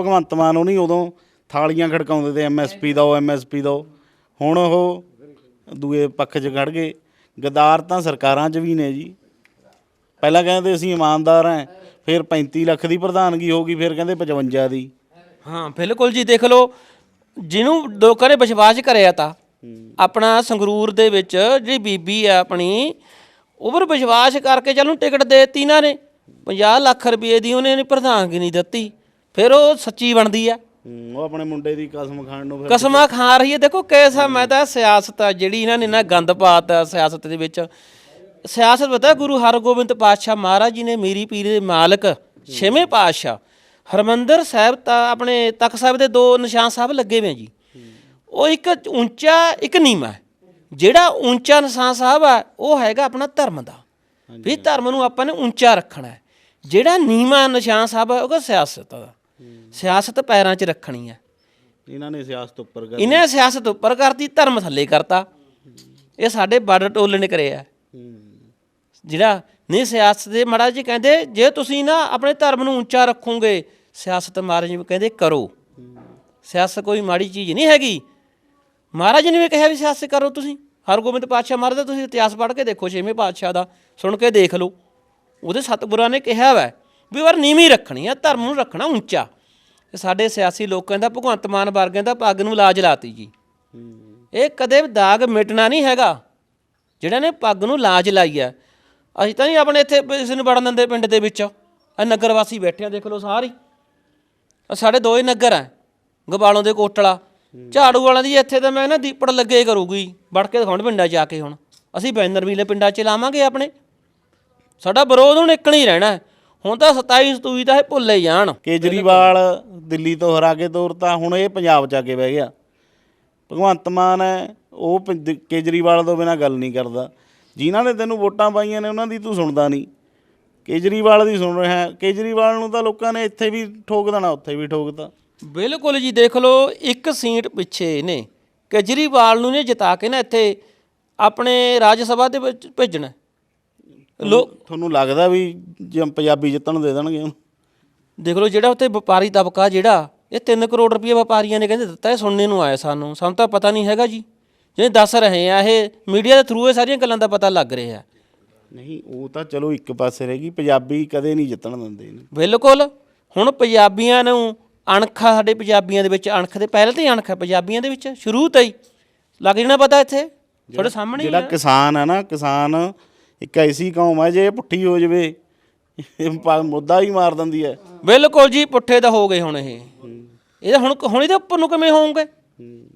ਭਗਵੰਤ ਮਾਨ ਉਹ ਨਹੀਂ ਉਦੋਂ ਥਾਲੀਆਂ ਖੜਕਾਉਂਦੇ ਤੇ ਐਮਐਸਪੀ ਦਾ ਉਹ ਐਮਐਸਪੀ ਦਾ ਹੁਣ ਉਹ ਦੂਏ ਪੱਖ 'ਚ ਖੜ ਗਏ। ਗਦਾਰ ਤਾਂ ਸਰਕਾਰਾਂ 'ਚ ਵੀ ਨੇ ਜੀ। ਪਹਿਲਾਂ ਕਹਿੰਦੇ ਅਸੀਂ ਇਮਾਨਦਾਰ ਹਾਂ ਫਿਰ 35 ਲੱਖ ਦੀ ਪ੍ਰਧਾਨਗੀ ਹੋ ਗਈ, ਫਿਰ ਕਹਿੰਦੇ 55 ਦੀ। ਹਾਂ, ਬਿਲਕੁਲ ਜੀ, ਦੇਖ ਲਓ, ਜਿਹਨੂੰ ਲੋਕਾਂ ਨੇ ਵਿਸ਼ਵਾਸ ਕਰਿਆ ਤਾਂ, ਆਪਣਾ ਸੰਗਰੂਰ ਦੇ ਵਿੱਚ ਜਿਹੜੀ ਬੀਬੀ ਆ ਆਪਣੀ ਉਹ ਪਰ ਵਿਸ਼ਵਾਸ ਕਰਕੇ ਚੱਲ ਨੂੰ ਟਿਕਟ ਦੇ ਦਿੱਤੀ ਇਹਨਾਂ ਨੇ। 50 ਲੱਖ ਰੁਪਏ ਦੀ ਉਹਨੇ ਪ੍ਰਧਾਨਗੀ ਨਹੀਂ ਦਿੱਤੀ। ਫਿਰ ਉਹ ਸੱਚੀ ਬਣਦੀ ਆ। ਹੂੰ, ਉਹ ਆਪਣੇ ਮੁੰਡੇ ਦੀ ਕਸਮ ਖਾਣ ਨੂੰ ਫਿਰ ਕਸਮਾਂ ਖਾ ਰਹੀ ਹੈ ਦੇਖੋ ਕੈਸਾ ਮੈਂ ਤਾਂ ਸਿਆਸਤ ਆ ਜਿਹੜੀ ਇਹਨਾਂ ਨੇ ਨਾ ਗੰਦ ਪਾਤਾ ਸਿਆਸਤ ਦੇ ਵਿੱਚ। ਸਿਆਸਤ ਪਤਾ ਗੁਰੂ ਹਰਗੋਬਿੰਦ ਪਾਤਸ਼ਾਹ ਮਹਾਰਾਜ ਜੀ ਨੇ ਮੇਰੀ ਪੀਰ ਦੇ ਮਾਲਕ ਛੇਵੇਂ ਪਾਤਸ਼ਾਹ ਹਰਮੰਦਰ ਸਾਹਿਬ ਤਾਂ ਆਪਣੇ ਤਖਤ ਸਾਹਿਬ ਦੇ ਦੋ ਨਿਸ਼ਾਨ ਸਾਹਿਬ ਲੱਗੇ ਹੋਏ ਆ ਜੀ। ਉਹ ਇੱਕ ਉੱਚਾ ਇੱਕ ਨੀਵਾਂ ਹੈ। ਜਿਹੜਾ ਉੱਚਾ ਨਿਸ਼ਾਨ ਸਾਹਿਬ ਆ ਉਹ ਹੈਗਾ ਆਪਣਾ ਧਰਮ ਦਾ। ਵੀ ਧਰਮ ਨੂੰ ਆਪਾਂ ਨੇ ਉੱਚਾ ਰੱਖਣਾ ਹੈ। ਜਿਹੜਾ ਨੀਵਾਂ ਨਿਸ਼ਾਨ ਸਾਹਿਬ ਹੈ ਉਹ ਸਿਆਸਤ ਦਾ। ਸਿਆਸਤ ਪੈਰਾਂ 'ਚ ਰੱਖਣੀ ਹੈ। ਇਹਨਾਂ ਨੇ ਸਿਆਸਤ ਉੱਪਰ ਕਰ ਇਹਨੇ ਸਿਆਸਤ ਉੱਪਰ ਕਰਤੀ ਧਰਮ ਥੱਲੇ ਕਰਤਾ। ਇਹ ਸਾਡੇ ਬਾਰਡਰ ਟੋਲੇ ਨੇ ਕਰਿਆ। ਜਿਹੜਾ ਨਹੀਂ ਸਿਆਸਤ ਦੇ ਮੜਾ ਜੀ ਕਹਿੰਦੇ ਜੇ ਤੁਸੀਂ ਨਾ ਆਪਣੇ ਧਰਮ ਨੂੰ ਉੱਚਾ ਰੱਖੋਗੇ ਸਿਆਸਤ ਮਹਾਰਾਜ ਜੀ ਕਹਿੰਦੇ ਕਰੋ। ਸਿਆਸਤ ਕੋਈ ਮਾੜੀ ਚੀਜ਼ ਨਹੀਂ ਹੈਗੀ। ਮਹਾਰਾਜ ਨੇ ਵੀ ਕਿਹਾ ਵੀ ਸਿਆਸਤ ਕਰੋ ਤੁਸੀਂ। ਹਰਗੋਬਿੰਦ ਪਾਤਸ਼ਾਹ ਮਹਾਰਾਜ ਦਾ ਤੁਸੀਂ ਇਤਿਹਾਸ ਪੜ੍ਹ ਕੇ ਦੇਖੋ ਛੇਵੇਂ ਪਾਤਸ਼ਾਹ ਦਾ। ਸੁਣ ਕੇ ਦੇਖ ਲਓ। ਉਹਦੇ ਸਤਿਗੁਰਾਂ ਨੇ ਕਿਹਾ ਵੈ। ਵੀ ਵਰ ਨੀਵੀਂ ਰੱਖਣੀ ਆ, ਧਰਮ ਨੂੰ ਰੱਖਣਾ ਉੱਚਾ। ਸਾਡੇ ਸਿਆਸੀ ਲੋਕਾਂ ਦਾ, ਭਗਵੰਤ ਮਾਨ ਵਰਗਿਆਂ ਦਾ ਪੱਗ ਨੂੰ ਲਾਜ ਲਾਤੀ ਜੀ। ਇਹ ਕਦੇ ਵੀ ਦਾਗ ਮਿਟਣਾ ਨਹੀਂ ਹੈਗਾ, ਜਿਹੜਾ ਨੇ ਪੱਗ ਨੂੰ ਲਾਜ ਲਾਈ ਆ। ਅਸੀਂ ਤਾਂ ਨਹੀਂ ਆਪਣੇ ਇੱਥੇ ਇਸ ਨੂੰ ਵੜਨ ਦਿੰਦੇ ਪਿੰਡ ਦੇ ਵਿੱਚ। ਆ ਨਗਰ ਵਾਸੀ ਬੈਠੇ ਆ, ਦੇਖ ਲਓ ਸਾਰੇ ਸਾਡੇ ਦੋ ਹੀ ਨਗਰ ਆ, ਗਵਾਲੋਂ ਦੇ ਕੋਟਲਾ। ਝਾੜੂ ਵਾਲਿਆਂ ਦੀ ਇੱਥੇ ਤਾਂ ਮੈਂ ਨਾ ਦੀਪੜ ਲੱਗੇ ਕਰੂਗੀ, ਵੜ ਕੇ ਦਿਖਾਉਣ ਪਿੰਡਾਂ 'ਚ ਜਾ ਕੇ ਹੁਣ। ਅਸੀਂ ਬੈਨਰ ਵੀ ਲੈ ਪਿੰਡਾਂ 'ਚ ਲਾਵਾਂਗੇ ਆਪਣੇ। ਸਾਡਾ ਵਿਰੋਧ ਹੁਣ ਇੱਕ ਨਹੀਂ ਰਹਿਣਾ। ਹੁਣ ਤਾਂ 27 ਸਤੂਈ ਤਾਂ ਇਹ ਭੁੱਲੇ ਜਾਣ। ਕੇਜਰੀਵਾਲ ਦਿੱਲੀ ਤੋਂ ਹਰਾ ਕੇ ਤੋਰਤਾ ਹੁਣ ਇਹ ਪੰਜਾਬ 'ਚ ਆ ਕੇ ਬਹਿ ਗਿਆ। ਭਗਵੰਤ ਮਾਨ ਹੈ ਉਹ ਕੇਜਰੀਵਾਲ ਤੋਂ ਬਿਨਾ ਗੱਲ ਨਹੀਂ ਕਰਦਾ। ਜਿਨ੍ਹਾਂ ਨੇ ਤੈਨੂੰ ਵੋਟਾਂ ਪਾਈਆਂ ਨੇ ਉਹਨਾਂ ਦੀ ਤੂੰ ਸੁਣਦਾ ਨਹੀਂ। ਕੇਜਰੀਵਾਲ ਦੀ ਸੁਣ ਰਿਹਾ ਹੈ। ਕੇਜਰੀਵਾਲ ਨੂੰ ਤਾਂ ਲੋਕਾਂ ਨੇ ਇੱਥੇ ਵੀ ਠੋਕ ਦੇਣਾ ਉੱਥੇ ਵੀ ਠੋਕਤਾ। ਬਿਲਕੁਲ ਜੀ ਦੇਖ ਲਓ ਇੱਕ ਸੀਟ ਪਿੱਛੇ ਨੇ। ਕੇਜਰੀਵਾਲ ਨੂੰ ਨੇ ਜਿਤਾ ਕੇ ਨਾ ਇੱਥੇ ਆਪਣੇ ਰਾਜ ਸਭਾ ਦੇ ਵਿੱਚ ਭੇਜਣਾ। ਲੋ ਤੁਹਾਨੂੰ ਲੱਗਦਾ ਵੀ ਜੇ ਪੰਜਾਬੀ ਜਿੱਤਣ ਦੇ ਦੇਣਗੇ ਉਹਨੂੰ? ਦੇਖ ਲਓ ਜਿਹੜਾ ਉੱਥੇ ਵਪਾਰੀ ਤਬਕਾ ਜਿਹੜਾ ਇਹ 3 ਕਰੋੜ ਰੁਪਏ ਵਪਾਰੀਆਂ ਨੇ ਕਹਿੰਦੇ ਦਿੱਤਾ ਇਹ ਸੁਣਨੇ ਨੂੰ ਆਇਆ ਸਾਨੂੰ। ਸਾਨੂੰ ਤਾਂ ਪਤਾ ਨਹੀਂ ਹੈਗਾ ਜੀ। ਜਿਹੜੇ ਦੱਸ ਰਹੇ ਆ ਇਹ ਮੀਡੀਆ ਦੇ ਥਰੂ ਇਹ ਸਾਰੀਆਂ ਗੱਲਾਂ ਦਾ ਪਤਾ ਲੱਗ ਰਿਹਾ। ਨਹੀਂ ਉਹ ਤਾਂ ਚਲੋ ਇੱਕ ਪਾਸੇ ਰਹੇਗੀ ਪੰਜਾਬੀ ਕਦੇ ਨਹੀਂ ਜਿੱਤਣ ਦਿੰਦੇ ਇਹਨੂੰ। ਬਿਲਕੁਲ। ਹੁਣ ਪੰਜਾਬੀਆਂ ਨੂੰ ਅਣਖ ਆ ਸਾਡੇ ਪੰਜਾਬੀਆਂ ਦੇ ਵਿੱਚ ਅਣਖ ਦੇ ਪਹਿਲੇ ਤੋਂ ਅਣਖ ਹੈ ਪੰਜਾਬੀਆਂ ਦੇ ਵਿੱਚ ਸ਼ੁਰੂ ਤੋਂ ਹੀ। ਲੱਗ ਜਾਣਾ ਪਤਾ ਇੱਥੇ? ਤੁਹਾਡੇ ਸਾਹਮਣੇ ਹੀ ਜਿਹੜਾ ਕਿਸਾਨ ਹੈ ਨਾ ਕਿਸਾਨ ਇੱਕ ਐਸੀ ਕੌਮ ਹੈ ਜੇ ਇਹ ਪੁੱਠੀ ਹੋ ਜਵੇ ਇਹ ਪਾ- ਮੁੱਦਾ ਹੀ ਮਾਰ ਦਿੰਦੀ ਹੈ ਬਿਲਕੁਲ ਜੀ ਪੁੱਠੇ ਤਾਂ ਹੋ ਗਏ ਹੁਣ ਇਹ। ਇਹਦੇ ਹੁਣ ਹੁਣ ਇਹਦੇ ਉੱਪਰ ਨੂੰ ਕਿਵੇਂ ਹੋਵੋਗੇ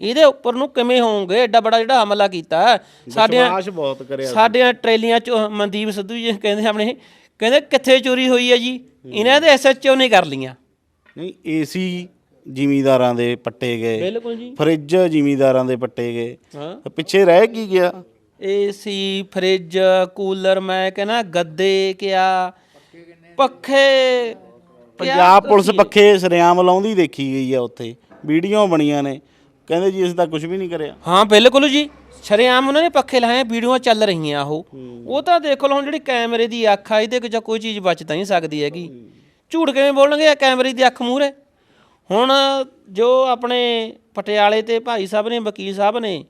ਇਹਦੇ ਉੱਪਰ ਨੂੰ ਕਿਵੇਂ ਹੋਵੋਗੇ ਐਡਾ ਬੜਾ ਜਿਹੜਾ ਹਮਲਾ ਕੀਤਾ। ਸਾਡੀਆਂ ਵਿਸ਼ਵਾਸ ਬਹੁਤ ਕਰਿਆ ਸਾਡੀਆਂ ਟਰੇਲੀਆਂ ਚ ਮਨਦੀਪ ਸਿੱਧੂ ਜੀ ਕਹਿੰਦੇ ਆਪਣੇ ਕਹਿੰਦੇ ਕਿੱਥੇ ਚੋਰੀ ਹੋਈ ਹੈ ਜੀ? ਇਹਨਾਂ ਦੇ ਐਸਐਚਓ ਨੇ ਕਰ ਲੀਆਂ ਨਹੀਂ ਏਸੀ ਜ਼ਿਮੀਦਾਰਾਂ ਦੇ ਪੱਟੇ ਗਏ। ਬਿਲਕੁਲ ਜੀ। ਫਰਿੱਜ ਜ਼ਿਮੀਦਾਰਾਂ ਦੇ ਪੱਟੇ ਗਏ। ਹਾਂ। ਪਿੱਛੇ ਰਹਿ ਕੀ ਗਿਆ? ਏਸੀ ਫ੍ਰਿਜ ਕੂਲਰ ਮੈਂ ਕਹਿੰਦਾ ਗੱਦੇ ਕਿਆ ਪੱਖੇ ਪੰਜਾਬ ਪੁਲਿਸ ਪੱਖੇ ਸਰਿਆਮ ਲਾਉਂਦੀ ਦੇਖੀ ਗਈ ਆ ਉੱਥੇ ਵੀਡੀਓ ਬਣੀਆਂ ਨੇ ਕਹਿੰਦੇ ਜੀ ਅਸੀਂ ਤਾਂ ਕੁਝ ਵੀ ਨਹੀਂ ਕਰਿਆ। ਹਾਂ ਬਿਲਕੁਲ ਜੀ ਸ਼ਰੇਆਮ ਉਹਨਾਂ ਨੇ ਪੱਖੇ ਲਾਏ ਵੀਡੀਓਆਂ ਚੱਲ ਰਹੀਆਂ ਉਹ। ਉਹ ਤਾਂ ਦੇਖ ਲਓ ਹੁਣ ਜਿਹੜੀ ਕੈਮਰੇ ਦੀ ਅੱਖ ਆ ਇਹਦੇ ਵਿੱਚ ਕੋਈ ਚੀਜ਼ ਬਚ ਤਾਂ ਨਹੀਂ ਸਕਦੀ ਹੈਗੀ। ਝੂਠ ਕਿਵੇਂ ਬੋਲਣਗੇ ਕੈਮਰੇ ਦੀ ਅੱਖ ਮੂਹਰੇ? ਹੁਣ ਜੋ ਆਪਣੇ ਪਟਿਆਲੇ ਤੇ ਭਾਈ ਸਾਹਿਬ ਨੇ ਵਕੀਲ ਸਾਹਿਬ ਨੇ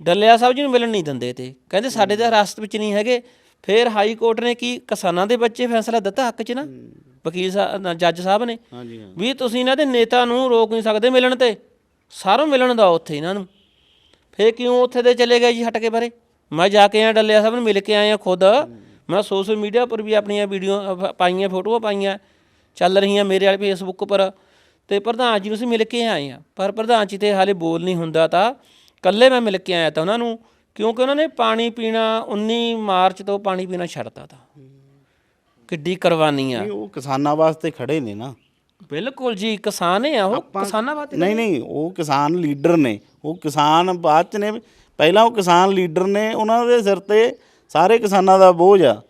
ਡੱਲਿਆ ਸਾਹਿਬ ਜੀ ਨੂੰ ਮਿਲਣ ਨਹੀਂ ਦਿੰਦੇ ਤੇ। ਕਹਿੰਦੇ ਸਾਡੇ ਤਾਂ ਰਾਸਤ ਵਿੱਚ ਨਹੀਂ ਹੈਗੇ। ਫਿਰ ਹਾਈ ਕੋਰਟ ਨੇ ਕੀ ਕਿਸਾਨਾਂ ਦੇ ਬੱਚੇ ਫੈਸਲਾ ਦਿੱਤਾ ਹੱਕ 'ਚ ਨਾ? ਵਕੀਲ ਸਾਹਿਬ ਜੱਜ ਸਾਹਿਬ ਨੇ। ਹਾਂਜੀ ਹਾਂ। ਵੀ ਤੁਸੀਂ ਇਹਨਾਂ ਦੇ ਨੇਤਾ ਨੂੰ ਰੋਕ ਨਹੀਂ ਸਕਦੇ ਮਿਲਣ ਤੇ। ਸਾਰੋਂ ਮਿਲਣ ਦਾ ਉੱਥੇ ਇਹਨਾਂ ਨੂੰ। ਫੇਰ ਕਿਉਂ ਉੱਥੇ ਦੇ ਚਲੇ ਗਏ ਜੀ ਹਟ ਕੇ ਬਾਰੇ ਮੈਂ ਜਾ ਕੇ ਆ ਡੱਲਿਆ ਸਾਹਿਬ ਨੂੰ ਮਿਲ ਕੇ ਆਇਆ ਖੁਦ। ਮੈਂ ਸੋਸ਼ਲ ਮੀਡੀਆ ਪਰ ਵੀ ਆਪਣੀਆਂ ਵੀਡੀਓ ਪਾਈਆਂ ਫੋਟੋਆਂ ਪਾਈਆਂ। ਚੱਲ ਰਹੀਆਂ ਮੇਰੇ ਵਾਲੇ ਫੇਸਬੁੱਕ ਪਰ ਤੇ ਪ੍ਰਧਾਨ ਜੀ ਨੂੰ ਅਸੀਂ ਮਿਲ ਕੇ ਆਏ ਆ ਪਰ ਪ੍ਰਧਾਨ ਜੀ ਤੇ ਹਾਲੇ ਬੋਲ ਨਹੀਂ ਹੁੰਦਾ ਤਾਂ ਕੱਲੇ ਮੈਂ ਮਿਲ ਕੇ ਆਇਆ ਤਾਂ ਉਹਨਾਂ ਨੂੰ ਕਿਉਂਕਿ ਉਹਨਾਂ ਨੇ ਪਾਣੀ ਪੀਣਾ 19 ਮਾਰਚ ਤੋਂ ਪਾਣੀ ਪੀਣਾ ਛੱਡਤਾ ਤਾ। ਕਿੱਡੀ ਕੁਰਬਾਨੀ ਆ। ਨਹੀਂ, ਉਹ ਕਿਸਾਨਾਂ ਵਾਸਤੇ ਖੜੇ ਨੇ ਨਾ। ਬਿਲਕੁਲ ਜੀ ਕਿਸਾਨ ਆ ਉਹ। ਕਿਸਾਨਾਂ ਵਾਸਤੇ ਨਹੀਂ ਨਹੀਂ ਉਹ ਕਿਸਾਨ ਲੀਡਰ ਨੇ। ਉਹ ਕਿਸਾਨ ਬਾਅਦ ਚ ਨੇ। ਪਹਿਲਾਂ ਉਹ ਕਿਸਾਨ ਲੀਡਰ ਨੇ ਉਹਨਾਂ ਦੇ ਸਿਰ ਤੇ ਸਾਰੇ ਕਿਸਾਨਾਂ ਦਾ ਬੋਝ ਆ।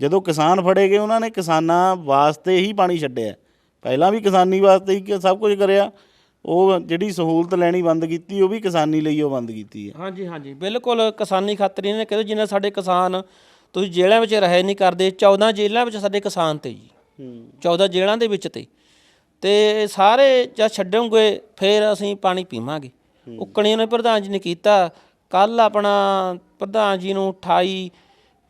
ਜਦੋਂ ਕਿਸਾਨ ਫੜੇ ਗਏ ਉਹਨਾਂ ਨੇ ਕਿਸਾਨਾਂ ਵਾਸਤੇ ਹੀ ਪਾਣੀ ਛੱਡਿਆ। ਪਹਿਲਾਂ ਵੀ ਕਿਸਾਨੀ ਵਾਸਤੇ ਹੀ ਕ- ਸਭ ਕੁਝ ਕਰਿਆ। ਉਹ ਜਿਹੜੀ ਸਹੂਲਤ ਲੈਣੀ ਬੰਦ ਕੀਤੀ ਉਹ ਵੀ ਕਿਸਾਨੀ ਲਈ ਉਹ ਬੰਦ ਕੀਤੀ ਹੈ। ਹਾਂਜੀ ਹਾਂਜੀ। ਬਿਲਕੁਲ ਕਿਸਾਨੀ ਖਾਤਰ ਇਹਨੇ ਕਹਿੰਦੇ ਜਿੰਨੇ ਸਾਡੇ ਕਿਸਾਨ ਤੁਸੀਂ ਜੇਲ੍ਹਾਂ ਵਿੱਚ ਰਹੇ ਨਹੀਂ ਕਰਦੇ 14 ਜੇਲ੍ਹਾਂ ਵਿੱਚ ਸਾਡੇ ਕਿਸਾਨ ਤੇ ਜੀ। 14 ਜੇਲ੍ਹਾਂ ਦੇ ਵਿੱਚ ਤੇ। ਤੇ ਸਾਰੇ ਜਦ ਛੱਡੋਗੇ ਫਿਰ ਅਸੀਂ ਪਾਣੀ ਪੀਵਾਂਗੇ। ਉਕਣੀ ਨੇ ਪ੍ਰਧਾਨ ਜੀ ਨੇ ਕੀਤਾ। ਕੱਲ ਆਪਣਾ ਪ੍ਰਧਾਨ ਜੀ ਨੂੰ 28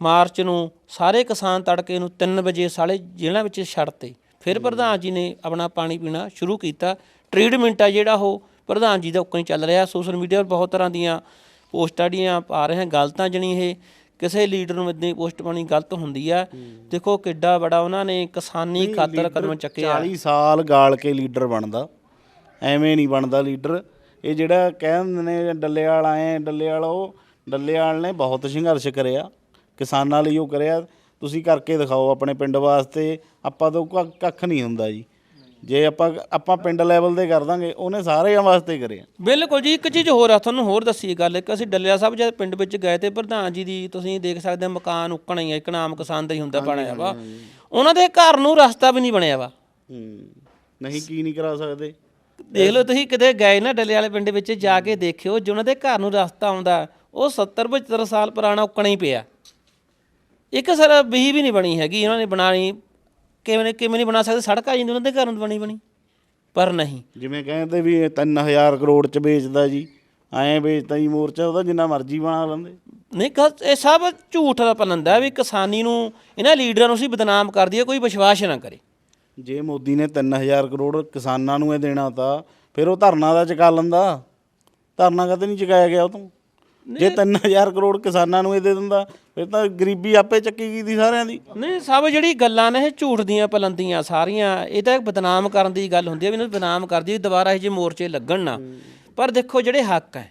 ਮਾਰਚ ਨੂੰ ਸਾਰੇ ਕਿਸਾਨ ਤੜਕੇ ਨੂੰ 3 ਵਜੇ ਸਾਲੇ ਜ਼ਿਲ੍ਹਿਆਂ ਵਿੱਚ ਛੱਡਤੇ ਫਿਰ ਪ੍ਰਧਾਨ ਜੀ ਨੇ ਆਪਣਾ ਪਾਣੀ ਪੀਣਾ ਸ਼ੁਰੂ ਕੀਤਾ। ਟ੍ਰੀਟਮੈਂਟ ਆ ਜਿਹੜਾ ਉਹ ਪ੍ਰਧਾਨ ਜੀ ਦਾ ਉੱਕਣੀ ਚੱਲ ਰਿਹਾ ਸੋਸ਼ਲ ਮੀਡੀਆ 'ਤੇ ਬਹੁਤ ਤਰ੍ਹਾਂ ਦੀਆਂ ਪੋਸਟਾਂ ਜਿਹੜੀਆਂ ਪਾ ਰਹੇ ਹਨ ਗਲਤਾਂ ਜਣੀ ਇਹ ਕਿਸੇ ਲੀਡਰ ਨੂੰ ਇਦਾਂ ਪੋਸਟ ਪਾਣੀ ਗਲਤ ਹੁੰਦੀ ਆ। ਦੇਖੋ ਕਿੱਡਾ ਬੜਾ ਉਹਨਾਂ ਨੇ ਕਿਸਾਨੀ ਖਾਤਰ ਕਦਮ ਚੱਕੇ ਆ। 40 ਸਾਲ ਗਾਲ ਕੇ ਲੀਡਰ ਬਣਦਾ। ਐਵੇਂ ਨਹੀਂ ਬਣਦਾ ਲੀਡਰ। ਇਹ ਜਿਹੜਾ ਕਹਿੰਦੇ ਨੇ ਡੱਲੇਵਾਲ ਆਏ ਡੱਲੇਵਾਲ ਉਹ ਡੱਲੇਵਾਲ ਨੇ ਬਹੁਤ ਸੰਘਰਸ਼ ਕਰਿਆ। ਕਿਸਾਨਾਂ ਲਈ ਉਹ ਕਰਿਆ। ਤੁਸੀਂ ਕਰਕੇ ਦਿਖਾਓ ਆਪਣੇ ਪਿੰਡ ਵਾਸਤੇ। ਆਪਾਂ ਤੋਂ ਕੱਖ ਨਹੀਂ ਹੁੰਦਾ ਜੀ। ਜੇ ਆਪਾਂ ਆਪਾਂ ਪਿੰਡ ਲੈਵਲ ਦੇ ਕਰ ਦਾਂਗੇ ਉਹਨੇ ਸਾਰਿਆਂ ਵਾਸਤੇ ਕਰਿਆ ਬਿਲਕੁਲ ਜੀ ਇੱਕ ਚੀਜ਼ ਹੋਰ ਆ ਤੁਹਾਨੂੰ ਹੋਰ ਦੱਸੀ ਗੱਲ ਇੱਕ ਅਸੀਂ ਡੱਲਿਆ ਸਾਹਿਬ ਜਦ ਪਿੰਡ ਵਿੱਚ ਗਏ ਤੇ ਪ੍ਰਧਾਨ ਜੀ ਦੀ ਤੁਸੀਂ ਦੇਖ ਸਕਦੇ ਹੋ ਮਕਾਨ ਉੱਕਣਾ ਹੀ ਆ, ਇੱਕ ਨਾਮ ਕਿਸਾਨ ਦਾ ਹੀ ਹੁੰਦਾ ਬਣਿਆ ਵਾ। ਉਹਨਾਂ ਦੇ ਘਰ ਨੂੰ ਰਸਤਾ ਵੀ ਨਹੀਂ ਬਣਿਆ ਵਾ। ਹੂੰ ਨਹੀਂ ਕੀ ਨਹੀਂ ਕਰਾ ਸਕਦੇ। ਦੇਖ ਲਓ ਤੁਸੀਂ ਕਿਤੇ ਗਏ ਨਾ ਡੱਲੇ ਵਾਲੇ ਪਿੰਡ ਵਿੱਚ ਜਾ ਕੇ ਦੇਖਿਓ ਜੇ ਉਹਨਾਂ ਦੇ ਘਰ ਨੂੰ ਰਸਤਾ ਆਉਂਦਾ ਉਹ 70 75 ਸਾਲ ਪੁਰਾਣਾ ਉੱਕਣਾ ਹੀ ਪਿਆ। ਇੱਕ ਸਰ ਬਹੀ ਵੀ ਨਹੀਂ ਬਣੀ ਹੈਗੀ ਉਹਨਾਂ ਨੇ ਬਣਾਣੀ ਕਿਵੇਂ ਕਿਵੇਂ ਨਹੀਂ ਬਣਾ ਸਕਦੇ ਸੜਕ ਆ ਜਾਂਦੀ ਉਹਨਾਂ ਦੇ ਘਰ ਨੂੰ ਬਣੀ ਬਣੀ। ਪਰ ਨਹੀਂ। ਜਿਵੇਂ ਕਹਿੰਦੇ ਵੀ ਇਹ 3000 ਕਰੋੜ ਚ ਵੇਚਦਾ ਜੀ ਐਂ ਵੇਚਦਾ ਜੀ ਮੋਰਚਾ ਉਹਦਾ ਜਿੰਨਾ ਮਰਜ਼ੀ ਬਣਾ ਲੈਂਦੇ। ਨਹੀਂ ਗੱਲ ਇਹ ਸਭ ਝੂਠ ਦਾ ਪਲੰਦਾ ਵੀ ਕਿਸਾਨੀ ਨੂੰ ਇਹਨਾਂ ਲੀਡਰਾਂ ਨੂੰ ਅਸੀਂ ਬਦਨਾਮ ਕਰ ਦਈਏ ਕੋਈ ਵਿਸ਼ਵਾਸ ਨਾ ਕਰੇ। ਜੇ ਮੋਦੀ ਨੇ 3000 ਕਰੋੜ ਕਿਸਾਨਾਂ ਨੂੰ ਇਹ ਦੇਣਾ ਤਾਂ ਫਿਰ ਉਹ ਧਰਨਾ ਦਾ ਚੁਕਾ ਲੈਂਦਾ। ਧਰਨਾ ਕਦੇ ਨਹੀਂ ਚੁਕਾਇਆ ਗਿਆ ਉਹ ਤੋਂ। ਜੇ 3000 ਕਰੋੜ ਕਿਸਾਨਾਂ ਨੂੰ ਇਹ ਦੇ ਦਿੰਦਾ ਫਿਰ ਤਾਂ ਗਰੀਬੀ ਆਪੇ ਚੱਕੀ ਗਈ ਦੀ ਸਾਰਿਆਂ ਦੀ। ਨਹੀਂ ਸਭ ਜਿਹੜੀ ਗੱਲਾਂ ਨੇ ਇਹ ਝੂਠ ਦੀਆਂ ਪਲੰਦੀਆਂ ਸਾਰੀਆਂ ਇਹ ਤਾਂ ਬਦਨਾਮ ਕਰਨ ਦੀ ਗੱਲ ਹੁੰਦੀ ਹੈ ਵੀ ਇਹਨੂੰ ਬਦਨਾਮ ਕਰ ਦਈਏ ਦੁਬਾਰਾ ਇਹ ਜੇ ਮੋਰਚੇ ਲੱਗਣ ਨਾ। ਪਰ ਦੇਖੋ ਜਿਹੜੇ ਹੱਕ ਹੈ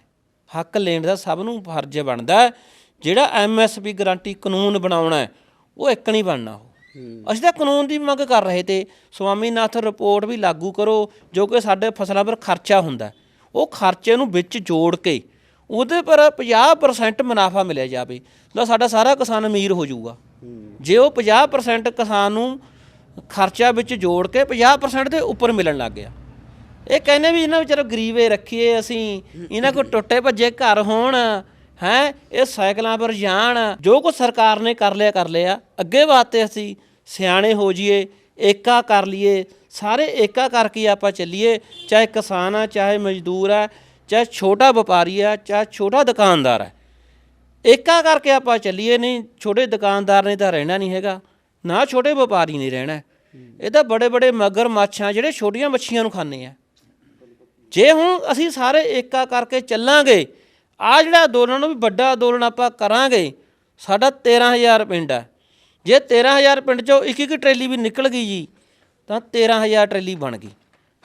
ਹੱਕ ਲੈਣ ਦਾ ਸਭ ਨੂੰ ਫਰਜ਼ ਬਣਦਾ। ਜਿਹੜਾ ਐਮਐਸਪੀ ਗਾਰੰਟੀ ਕਾਨੂੰਨ ਬਣਾਉਣਾ ਉਹ ਇੱਕ ਨਹੀਂ ਬਣਨਾ ਉਹ। ਅਸੀਂ ਤਾਂ ਕਾਨੂੰਨ ਦੀ ਮੰਗ ਕਰ ਰਹੇ ਤੇ ਸਵਾਮੀਨਾਥ ਰਿਪੋਰਟ ਵੀ ਲਾਗੂ ਕਰੋ ਜੋ ਕਿ ਸਾਡੇ ਫਸਲਾਂ ਪਰ ਖਰਚਾ ਹੁੰਦਾ। ਉਹ ਖਰਚੇ ਨੂੰ ਵਿੱਚ ਜੋੜ ਕੇ ਉਹਦੇ ਪਰ 50% ਮੁਨਾਫਾ ਮਿਲਿਆ ਜਾਵੇ ਤਾਂ ਸਾਡਾ ਸਾਰਾ ਕਿਸਾਨ ਅਮੀਰ ਹੋ ਜਾਊਗਾ। ਜੇ ਉਹ 50% ਕਿਸਾਨ ਨੂੰ ਖਰਚਾ ਵਿੱਚ ਜੋੜ ਕੇ 50% ਦੇ ਉੱਪਰ ਮਿਲਣ ਲੱਗ ਗਿਆ। ਇਹ ਕਹਿੰਦੇ ਵੀ ਇਹਨਾਂ ਵਿਚਾਰੋ ਗਰੀਬੇ ਰੱਖੀਏ ਅਸੀਂ ਇਹਨਾਂ ਕੋ ਟੁੱਟੇ ਭੱਜੇ ਘਰ ਹੋਣ ਹੈ ਇਹ ਸਾਈਕਲਾਂ ਪਰ ਜਾਣ ਜੋ ਕੁਝ ਸਰਕਾਰ ਨੇ ਕਰ ਲਿਆ ਕਰ ਲਿਆ। ਅੱਗੇ ਵਾਸਤੇ ਅਸੀਂ ਸਿਆਣੇ ਹੋ ਜਾਈਏ ਏਕਾ ਕਰ ਲਈਏ ਸਾਰੇ ਏਕਾ ਕਰਕੇ ਆਪਾਂ ਚੱਲੀਏ ਚਾਹੇ ਕਿਸਾਨ ਆ ਚਾਹੇ ਮਜ਼ਦੂਰ ਆ ਚਾਹੇ ਛੋਟਾ ਵਪਾਰੀ ਆ, ਚਾਹੇ ਛੋਟਾ ਦੁਕਾਨਦਾਰ ਆ। ਏਕਾ ਕਰਕੇ ਆਪਾਂ ਚੱਲੀਏ ਨਹੀਂ, ਛੋਟੇ ਦੁਕਾਨਦਾਰ ਨੇ ਤਾਂ ਰਹਿਣਾ ਨਹੀਂ ਹੈਗਾ, ਨਾ ਛੋਟੇ ਵਪਾਰੀ ਨੇ ਰਹਿਣਾ। ਇਹ ਤਾਂ ਬੜੇ ਬੜੇ ਮਗਰ ਮਾਛਾਂ ਜਿਹੜੇ ਛੋਟੀਆਂ ਮੱਛੀਆਂ ਨੂੰ ਖਾਂਦੇ ਆ। ਜੇ ਹੁਣ ਅਸੀਂ ਸਾਰੇ ਏਕਾ ਕਰਕੇ ਚੱਲਾਂਗੇ, ਆ ਜਿਹੜਾ ਅੰਦੋਲਨ ਵੀ ਵੱਡਾ ਅੰਦੋਲਨ ਆਪਾਂ ਕਰਾਂਗੇ, ਸਾਡਾ 13000 ਪਿੰਡ ਹੈ ਜੇ 13000 ਪਿੰਡ ਚੋਂ ਇੱਕ ਇੱਕ ਟਰੇਲੀ ਵੀ ਨਿਕਲ ਗਈ ਜੀ, ਤਾਂ 13000 ਟਰੇਲੀ ਬਣ ਗਈ।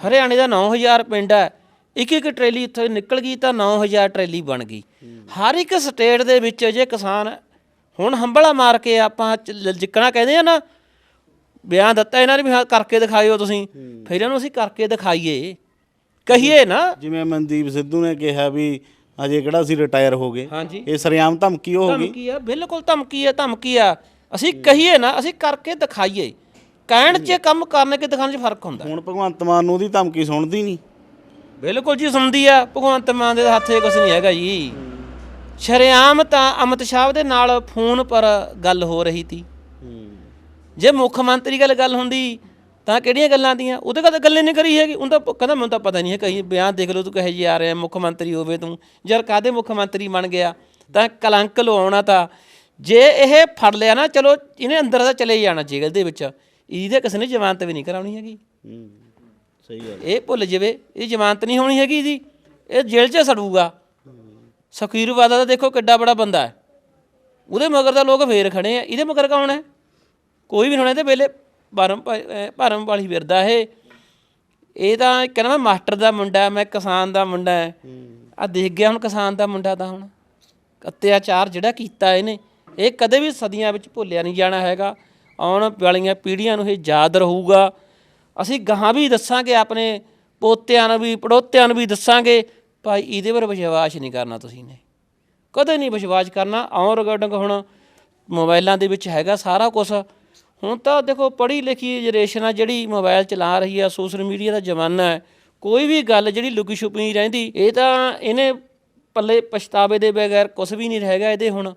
ਹਰਿਆਣੇ ਦਾ 9000 ਪਿੰਡ ਹੈ ਇੱਕ ਇੱਕ ਟਰੇਲੀ ਇੱਥੇ ਨਿਕਲ ਗਈ ਤਾਂ 9000 ਟਰੇਲੀ ਬਣ ਗਈ। ਹਰ ਇੱਕ ਸਟੇਟ ਦੇ ਵਿੱਚ ਜੇ ਕਿਸਾਨ ਹੁਣ ਹੰਬਲਾ ਮਾਰ ਕੇ ਆਪਾਂ ਜਿੱਕਣਾ ਕਹਿੰਦੇ ਆ ਨਾ ਬਿਆਨ ਦਿੱਤਾ ਇਹਨਾਂ ਨੇ ਵੀ ਕਰਕੇ ਦਿਖਾਇਓ ਤੁਸੀਂ। ਫਿਰ ਇਹਨੂੰ ਅਸੀਂ ਕਰਕੇ ਦਿਖਾਈਏ। ਕਹੀਏ ਨਾ। ਜਿਵੇਂ ਮਨਦੀਪ ਸਿੱਧੂ ਨੇ ਕਿਹਾ ਵੀ ਅਜੇ ਕਿਹੜਾ ਸੀ ਰਿਟਾਇਰ ਹੋ ਗਏ। ਇਹ ਸਰਿਆਮ ਧਮਕੀ ਹੋ ਗਈ। ਧਮਕੀ ਆ ਬਿਲਕੁਲ ਧਮਕੀ ਆ ਧਮਕੀ ਆ। ਅਸੀਂ ਕਹੀਏ ਨਾ ਅਸੀਂ ਕਰਕੇ ਦਿਖਾਈਏ। ਕਹਿਣ 'ਚ ਕੰਮ ਕਰਨ ਕੇ ਦਿਖਾਉਣ 'ਚ ਫ਼ਰਕ ਹੁੰਦਾ। ਹੁਣ ਭਗਵੰਤ ਮਾਨ ਨੂੰ ਉਹਦੀ ਧਮਕੀ ਸੁਣਦੀ ਨਹੀਂ। ਬਿਲਕੁਲ ਜੀ ਸੁਣਦੀ ਆ, ਭਗਵੰਤ ਮਾਨ ਦੇ ਹੱਥੇ ਕੁਝ ਨਹੀਂ ਹੈਗਾ ਜੀ। ਸ਼ਰੇਆਮ ਤਾਂ ਅਮਿਤ ਸ਼ਾਹ ਦੇ ਨਾਲ ਫੋਨ ਪਰ ਗੱਲ ਹੋ ਰਹੀ ਤੀ। ਜੇ ਮੁੱਖ ਮੰਤਰੀ ਗੱਲ ਗੱਲ ਹੁੰਦੀ, ਤਾਂ ਕਿਹੜੀਆਂ ਗੱਲਾਂ ਦੀਆਂ? ਉਹਦੇ ਕਦੇ ਤਾਂ ਗੱਲ ਹੀ ਨਹੀਂ ਕਰੀ ਹੈਗੀ। ਉਹਦਾ ਕਹਿੰਦਾ ਮੈਨੂੰ ਤਾਂ ਪਤਾ ਨਹੀਂ ਹੈ ਕਹੀ ਬਿਆਨ ਦੇਖ ਲਓ, ਤੂੰ ਕਹੇ ਜੀ ਆ ਰਿਹਾ, ਮੁੱਖ ਮੰਤਰੀ ਹੋਵੇ ਤੂੰ। ਯਾਰ ਕਾਦੇ ਮੁੱਖ ਮੰਤਰੀ ਬਣ ਗਿਆ? ਤਾਂ ਕਲੰਕ ਲਵਾਉਣਾ ਤਾਂ। ਜੇ ਇਹ ਫੜ ਲਿਆ ਨਾ, ਚਲੋ ਇਹਨੇ ਅੰਦਰ ਤਾਂ ਚਲੇ ਜਾਣਾ ਜੇਲ੍ਹ ਦੇ ਵਿੱਚ। ਇਹਦੇ ਕਿਸੇ ਨੇ ਜ਼ਮਾਨਤ ਵੀ ਨਹੀਂ ਕਰਾਉਣੀ ਹੈਗੀ। ਸਹੀ ਗੱਲ ਇਹ ਭੁੱਲ ਜਾਵੇ ਇਹ ਜ਼ਮਾਨਤ ਨਹੀਂ ਹੋਣੀ ਹੈਗੀ ਜੀ। ਇਹ ਜੇਲ੍ਹ 'ਚ ਸੜੂਗਾ। ਸਖੀਰਵਾਦਾ ਦਾ ਦੇਖੋ ਕਿੱਡਾ ਬੜਾ ਬੰਦਾ ਹੈ। ਉਹਦੇ ਮਗਰ ਤਾਂ ਲੋਕ ਫੇਰ ਖੜੇ ਆ। ਇਹਦੇ ਮਗਰ ਕੌਣ ਹੈ? ਕੋਈ ਵੀ ਹੋਣਾ ਤੇ ਵੇਲੇ। ਭਰਮ ਭਰਮ ਵਾਲੀ ਫਿਰਦਾ ਇਹ। ਇਹ ਤਾਂ ਕਹਿੰਦਾ ਮੈਂ ਮਾਸਟਰ ਦਾ ਮੁੰਡਾ ਮੈਂ ਕਿਸਾਨ ਦਾ ਮੁੰਡਾ ਹੈ। ਆ ਦੇਖ ਗਿਆ ਹੁਣ ਕਿਸਾਨ ਦਾ ਮੁੰਡਾ ਤਾਂ ਹੁਣ। ਅਤਿਆਚਾਰ ਜਿਹੜਾ ਕੀਤਾ ਇਹਨੇ ਇਹ ਕਦੇ ਵੀ ਸਦੀਆਂ ਵਿੱਚ ਭੁੱਲਿਆ ਨਹੀਂ ਜਾਣਾ ਹੈਗਾ। ਆਉਣ ਵਾਲੀਆਂ ਪੀੜ੍ਹੀਆਂ ਨੂੰ ਇਹ ਯਾਦ ਰਹੂਗਾ। ਅਸੀਂ ਗਾਹਾਂ ਵੀ ਦੱਸਾਂਗੇ, ਆਪਣੇ ਪੋਤਿਆਂ ਨੂੰ ਵੀ, ਪੜੋਤਿਆਂ ਨੂੰ ਵੀ ਦੱਸਾਂਗੇ, ਭਾਈ ਇਹਦੇ ਪਰ ਵਿਸ਼ਵਾਸ ਨਹੀਂ ਕਰਨਾ ਤੁਸੀਂ ਨੇ। ਕਦੇ ਨਹੀਂ ਵਿਸ਼ਵਾਸ ਕਰਨਾ। ਆਉਂ ਰਿਗਾਰਡਿੰਗ ਹੁਣ ਮੋਬਾਈਲਾਂ ਦੇ ਵਿੱਚ ਹੈਗਾ ਸਾਰਾ ਕੁਝ ਹੁਣ ਤਾਂ ਦੇਖੋ ਪੜ੍ਹੀ ਲਿਖੀ ਜਨਰੇਸ਼ਨ ਆ, ਜਿਹੜੀ ਮੋਬਾਈਲ ਚਲਾ ਰਹੀ ਆ, ਸੋਸ਼ਲ ਮੀਡੀਆ ਦਾ ਜ਼ਮਾਨਾ ਹੈ, ਕੋਈ ਵੀ ਗੱਲ ਜਿਹੜੀ ਲੁਕੀ ਛੁਪੀ ਨਹੀਂ ਰਹਿੰਦੀ। ਇਹ ਤਾਂ ਇਹਨੇ ਪੱਲੇ ਪਛਤਾਵੇ ਦੇ ਬਗੈਰ ਕੁਝ ਵੀ ਨਹੀਂ ਰਹੇਗਾ ਇਹਦੇ ਹੁਣ।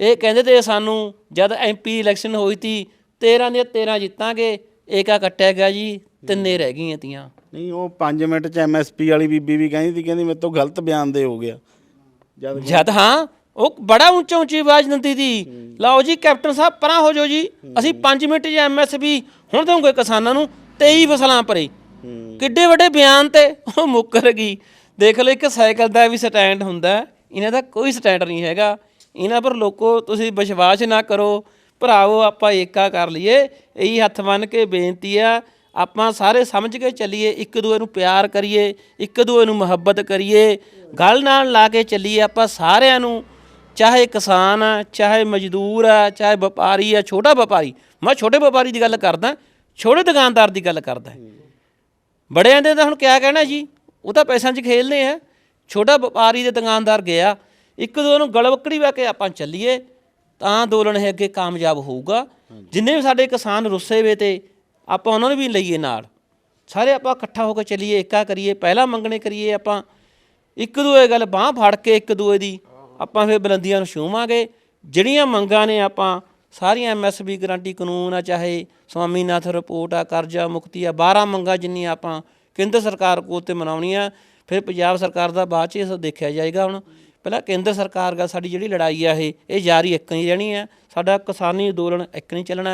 ਇਹ ਕਹਿੰਦੇ ਤੇ ਸਾਨੂੰ ਜਦ ਐਮਪੀ ਇਲੈਕਸ਼ਨ ਹੋਈ ਤੀ 13 ਦੀਆਂ 13 ਜਿੱਤਾਂਗੇ ਏਕਾ ਕੱਟਿਆ ਗਿਆ ਜੀ? ਤਿੰਨੇ ਰਹਿ ਗਈਆਂ ਤੀਆਂ। ਨਹੀਂ ਉਹ 5 ਮਿੰਟ ਚ ਐਮਐਸਪੀ ਵਾਲੀ ਬੀਬੀ ਵੀ ਕਹਿੰਦੀ ਸੀ ਕਹਿੰਦੀ ਮੇਰੇ ਤੋਂ ਗਲਤ ਬਿਆਨ ਦੇ ਹੋ ਗਿਆ। ਜਦ ਜਦ ਹਾਂ ਉਹ ਬੜਾ ਉੱਚਾ ਉੱਚੀ ਆਵਾਜ਼ ਦਿੰਦੀ ਸੀ। ਲਓ ਜੀ ਕੈਪਟਨ ਸਾਹਿਬ ਪਰਾਂ ਹੋ ਜਾਓ ਜੀ। ਅਸੀਂ 5 ਮਿੰਟ 'ਚ ਐਮਐਸਪੀ ਹੁਣ ਦਊਂਗੇ ਕਿਸਾਨਾਂ ਨੂੰ? 23 ਫਸਲਾਂ ਪਰੇ। ਕਿੱਡੇ ਵੱਡੇ ਬਿਆਨ ਤੇ ਉਹ ਮੁੱਕਰ ਗਈ। ਦੇਖ ਲਓ ਇੱਕ ਸਾਈਕਲ ਦਾ ਵੀ ਸਟੈਂਡ ਹੁੰਦਾ। ਇਹਨਾਂ ਦਾ ਕੋਈ ਸਟੈਂਡ ਨਹੀਂ ਹੈਗਾ। ਇਹਨਾਂ ਪਰ ਲੋਕੋ ਤੁਸੀਂ ਵਿਸ਼ਵਾਸ ਨਾ ਕਰੋ। ਭਰਾਵੋ, ਆਪਾਂ ਏਕਾ ਕਰ ਲਈਏ। ਇਹੀ ਹੱਥ ਬੰਨ ਕੇ ਬੇਨਤੀ ਆ, ਆਪਾਂ ਸਾਰੇ ਸਮਝ ਕੇ ਚੱਲੀਏ, ਇੱਕ ਦੂਏ ਨੂੰ ਪਿਆਰ ਕਰੀਏ, ਇੱਕ ਦੂਏ ਨੂੰ ਮੁਹੱਬਤ ਕਰੀਏ। ਗੱਲ ਨਾਲ ਲਾ ਕੇ ਚੱਲੀਏ ਆਪਾਂ ਸਾਰਿਆਂ ਨੂੰ, ਚਾਹੇ ਕਿਸਾਨ ਆ, ਚਾਹੇ ਮਜ਼ਦੂਰ ਆ, ਚਾਹੇ ਵਪਾਰੀ ਆ, ਛੋਟਾ ਵਪਾਰੀ। ਮੈਂ ਛੋਟੇ ਵਪਾਰੀ ਦੀ ਗੱਲ ਕਰਦਾ, ਛੋਟੇ ਦੁਕਾਨਦਾਰ ਦੀ ਗੱਲ ਕਰਦਾ। ਬੜਿਆਂ ਦੇ ਤਾਂ ਹੁਣ ਕਿਆ ਕਹਿਣਾ ਜੀ? ਉਹ ਤਾਂ ਪੈਸਿਆਂ 'ਚ ਖੇਲਦੇ ਆ। ਛੋਟਾ ਵਪਾਰੀ ਦੇ ਦੁਕਾਨਦਾਰ ਗਿਆ, ਇੱਕ ਦੋ ਨੂੰ ਗਲਵਕੜੀ ਵਾ ਕੇ ਆਪਾਂ ਚੱਲੀਏ। ਤਾਂ ਅੰਦੋਲਨ ਹੈ ਅੱਗੇ ਕਾਮਯਾਬ ਹੋਊਗਾ। ਜਿੰਨੇ ਵੀ ਸਾਡੇ ਕਿਸਾਨ ਰੁੱਸੇ ਵੇ ਤੇ, ਆਪਾਂ ਉਹਨਾਂ ਨੂੰ ਵੀ ਲਈਏ ਨਾਲ। ਸਾਰੇ ਆਪਾਂ ਇਕੱਠਾ ਹੋ ਕੇ ਚੱਲੀਏ, ਏਕਾ ਕਰੀਏ, ਪਹਿਲਾਂ ਮੰਗਣੇ ਕਰੀਏ ਆਪਾਂ। ਇੱਕ ਦੂਏ ਗੱਲ ਬਾਹ ਫੜ ਕੇ ਇੱਕ ਦੂਏ ਦੀ, ਆਪਾਂ ਫਿਰ ਬੁਲੰਦੀਆਂ ਨੂੰ ਛੂਵਾਂਗੇ। ਜਿਹੜੀਆਂ ਮੰਗਾਂ ਨੇ ਆਪਾਂ, ਸਾਰੀਆਂ ਐਮਐਸਪੀ ਗਰੰਟੀ ਕਾਨੂੰਨ ਆ, ਚਾਹੇ ਸਵਾਮੀਨਾਥਨ ਰਿਪੋਰਟ ਆ, ਕਰਜ਼ਾ ਮੁਕਤੀ ਆ 12 ਮੰਗਾਂ ਜਿੰਨੀਆਂ ਆਪਾਂ ਕੇਂਦਰ ਸਰਕਾਰ ਕੋਲ ਤੇ ਮਨਾਉਣੀਆਂ, ਫਿਰ ਪੰਜਾਬ ਸਰਕਾਰ ਦਾ ਬਾਅਦ ਚ ਇਹ ਦੇਖਿਆ ਜਾਏਗਾ ਹੁਣ। ਪਹਿਲਾਂ ਕੇਂਦਰ ਸਰਕਾਰ ਦਾ ਸਾਡੀ ਜਿਹੜੀ ਲੜਾਈ ਆ ਇਹ ਇਹ ਜਾਰੀ ਇੱਕ ਨਹੀਂ ਰਹਿਣੀ ਆ, ਸਾਡਾ ਕਿਸਾਨੀ ਅੰਦੋਲਨ ਇੱਕ ਨਹੀਂ ਚੱਲਣਾ